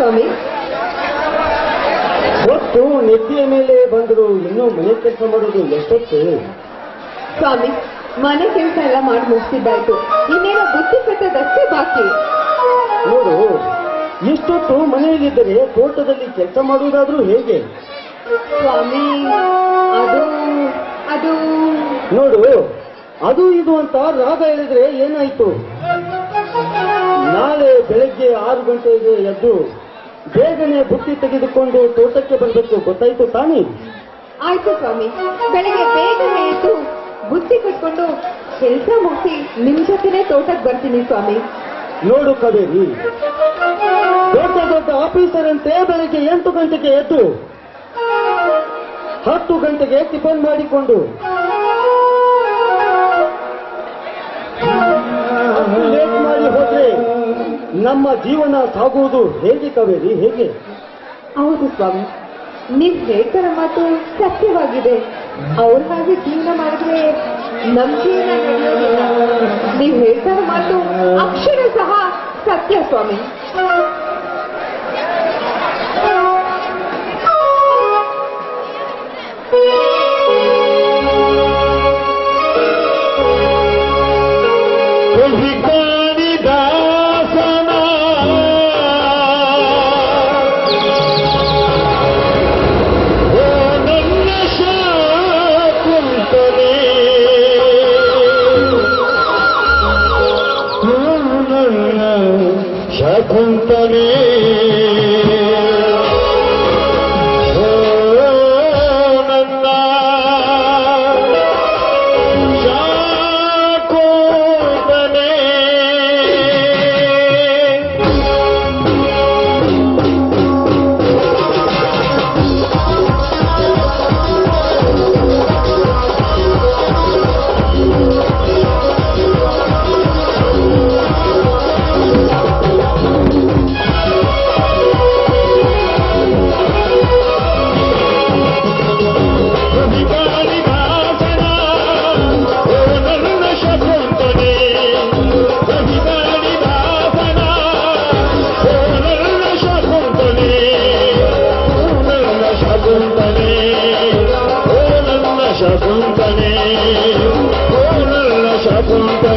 ಸ್ವಾಮಿ. ಹೊತ್ತು ನೆತ್ತಿಯ ಮೇಲೆ ಬಂದರು ಇನ್ನೂ ಮನೆ ಕೆಲಸ ಮಾಡೋದು ಎಷ್ಟೊತ್ತು? ಸ್ವಾಮಿ ಮನೆ ಕೆಲಸ ಎಲ್ಲ ಮಾಡಿ ಮುಗಿಸಿದ್ದಾಯ್ತು. ಇನ್ನೇನೋ ಬುದ್ಧಿ ಕಟ್ಟದಷ್ಟೇ ಬಾಕಿ. ನೋಡು ಇಷ್ಟೊತ್ತು ಮನೆಯಲ್ಲಿದ್ದರೆ ತೋಟದಲ್ಲಿ ಕೆಲಸ ಮಾಡುವುದಾದ್ರೂ ಹೇಗೆ? ಸ್ವಾಮಿ ಅದು ಅದು. ನೋಡು ಅದು ಇದು ಅಂತ ರಾಗ ಹೇಳಿದ್ರೆ ಏನಾಯ್ತು? ನಾಳೆ ಬೆಳಗ್ಗೆ ಆರು ಗಂಟೆಗೆ ಎದ್ದು ಬೇಗನೆ ಬುತ್ತಿ ತೆಗೆದುಕೊಂಡು ತೋಟಕ್ಕೆ ಬರಬೇಕು ಗೊತ್ತಾಯ್ತು ತಾನೇ? ಆಯ್ತು ಸ್ವಾಮಿ. ಬೆಳಗ್ಗೆ ಬೇಗನೆ ಎದ್ದು ಬುತ್ತಿ ಕಟ್ಕೊಂಡು ಕೆಲಸ ಮುಗಿಸಿ ನಿಮ್ ಜೊತೆನೆ ತೋಟಕ್ಕೆ ಬರ್ತೀನಿ ಸ್ವಾಮಿ. ನೋಡು ಕಬೇರಿ ದೊಡ್ಡ ದೊಡ್ಡ ಆಫೀಸರ್ ಅಂತೆ ಬೆಳಗ್ಗೆ ಎಂಟು ಗಂಟೆಗೆ ಎದ್ದು ಹತ್ತು ಗಂಟೆಗೆ ಟಿಫನ್ ಮಾಡಿಕೊಂಡು ನಮ್ಮ ಜೀವನ ಸಾಗುವುದು ಹೇಗೆ ಕಾವೇರಿ? ಹೇಗೆ? ಹೌದು ಸ್ವಾಮಿ ನೀವ್ ಹೇಳ್ತಾರ ಮಾತು ಸತ್ಯವಾಗಿದೆ. ಅವ್ರ ಹಾಗೆ ಜೀವನ ಮಾಡಿದ್ರೆ ನಮ್ ಜೀವನ ನಡೆಯೋದಿಲ್ಲ. ನೀವ್ ಹೇಳ್ತಾರ ಮಾತು ಅಕ್ಷರ ಸಹ ಸತ್ಯ ಸ್ವಾಮಿ. ಶಕುಂತಲೇ বলে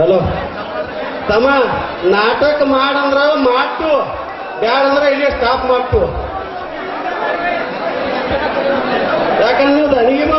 ಹಲೋ. ತಮ್ಮ ನಾಟಕ ಮಾಡಂದ್ರ ಮಾಡ್ತು ಬ್ಯಾಡಂದ್ರ ಇಲ್ಲಿ ಸ್ಟಾಪ್ ಮಾಡ್ತು. ಯಾಕಂದ್ರೆ ನೀವು ಮಾಡಿ